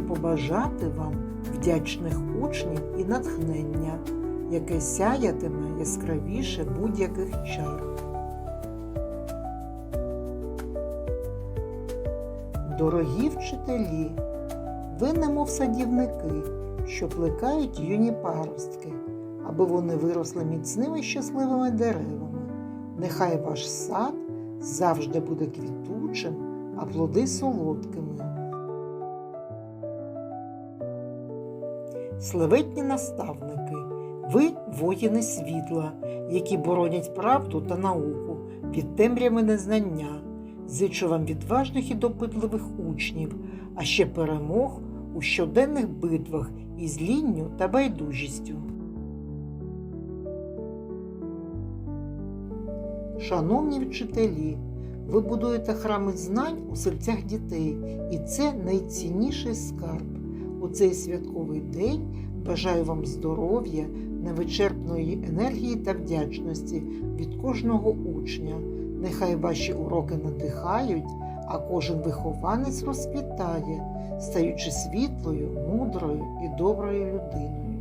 побажати вам вдячних учнів і натхнення, яке сяятиме яскравіше будь-яких чар. Дорогі вчителі, ви немов садівники, що плекають юні паростки, аби вони виросли міцними щасливими деревами. Нехай ваш сад завжди буде квітучим, а плоди солодкими. Славетні наставники, ви воїни світла, які боронять правду та науку від темряви незнання. Зичу вам відважних і допитливих учнів, а ще перемог у щоденних битвах із лінню та байдужістю. Шановні вчителі, ви будуєте храми знань у серцях дітей, і це найцінніший скарб. У цей святковий день бажаю вам здоров'я, невичерпної енергії та вдячності від кожного учня. Нехай ваші уроки надихають, а кожен вихованець розквітає, стаючи світлою, мудрою і доброю людиною.